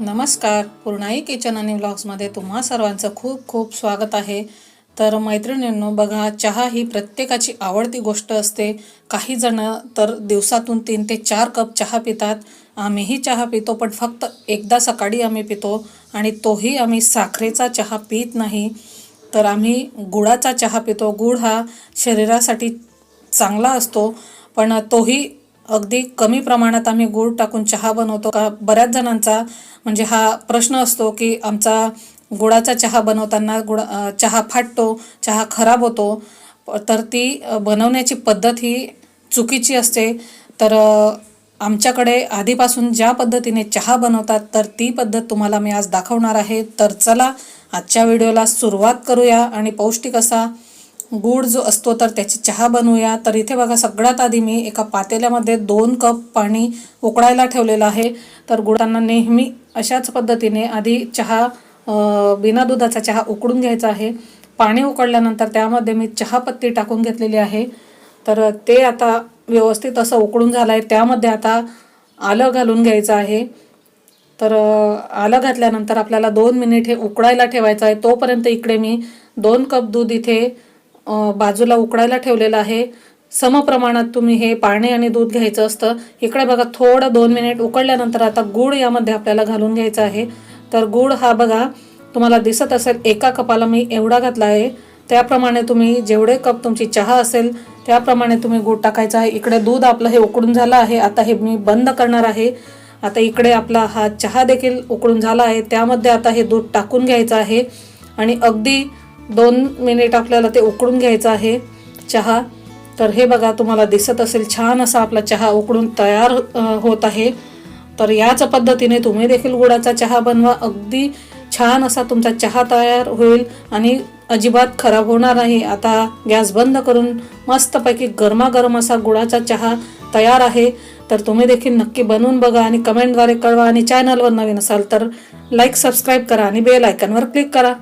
नमस्कार. पूर्णाई किचन आणि व्लॉग्समध्ये तुम्हा सर्वांचं खूप खूप स्वागत आहे. तर मैत्रिणींनो बघा चहा ही प्रत्येकाची आवडती गोष्ट असते. काही जण तर दिवसातून तीन ते चार कप चहा पितात. आम्हीही चहा पितो पण फक्त एकदा सकाळी आम्ही पितो आणि तोही आम्ही साखरेचा चहा पित नाही. तर आम्ही गुळाचा चहा पितो. गुळ हा शरीरासाठी चांगला असतो पण तोही अगदी कमी प्रमाणात आम्ही गूळ टाकून चहा बनवतो. का बऱ्याच जणांचा म्हणजे हा प्रश्न असतो की आमचा गुळाचा चहा बनवताना गुळ चहा फाटतो चहा खराब होतो तर ती बनवण्याची पद्धत ही चुकीची असते. तर आमच्याकडे आधीपासून ज्या पद्धतीने चहा बनवतात तर ती पद्धत तुम्हाला मी आज दाखवणार आहे. तर चला आजच्या व्हिडिओला सुरुवात करूया आणि पौष्टिक असा गूळ जो असतो तर त्याची चहा बनवूया. तर इथे बघा सगळ्यात आधी मी एका पातेल्यामध्ये दोन कप पाणी उकळायला ठेवलेलं आहे. तर गुळांना नेहमी अशाच पद्धतीने आधी चहा बिना दुधाचा चहा उकळून घ्यायचा आहे. पाणी उकळल्यानंतर त्यामध्ये मी चहापत्ती टाकून घेतलेली आहे. तर ते आता व्यवस्थित असं उकळून झालं आहे त्यामध्ये आता आलं घालून घ्यायचं आहे. तर आलं घातल्यानंतर आपल्याला दोन मिनिट हे उकळायला ठेवायचं आहे. तोपर्यंत इकडे मी दोन कप दूध इथे बाजूला उकडायला ठेवलेलं आहे. समप्रमाणात तुम्ही हे पाणी आणि दूध घ्यायचं असतं. इकडे बघा थोडं दोन मिनिट उकळल्यानंतर आता गूळ यामध्ये आपल्याला घालून घ्यायचा आहे. तर गूळ हा बघा तुम्हाला दिसत असेल एका कपाला मी एवढा घातला आहे. त्याप्रमाणे तुम्ही जेवढे कप तुमची चहा असेल त्याप्रमाणे तुम्ही गूळ टाकायचा आहे. इकडे दूध आपलं हे उकळून झालं आहे. आता हे मी बंद करणार आहे. आता इकडे आपला हा चहा देखील उकळून झाला आहे. त्यामध्ये आता हे दूध टाकून घ्यायचं आहे. आणि अगदी दोन मिनिट आपल्याला ते उकळून घ्यायचं आहे चहा. तर हे बघा तुम्हाला दिसत असेल छान असा आपला चहा उकडून तयार होत आहे. तर याच पद्धतीने तुम्ही देखील गुळाचा चहा बनवा. अगदी छान असा तुमचा चहा तयार होईल आणि अजिबात खराब होणार नाही. आता गॅस बंद करून मस्तपैकी गरमागरम असा गुळाचा चहा तयार आहे. तर तुम्ही देखील नक्की बनवून बघा आणि कमेंटद्वारे कळवा. आणि चॅनलवर नवीन असाल तर लाईक सबस्क्राईब करा आणि बेल आयकनवर क्लिक करा.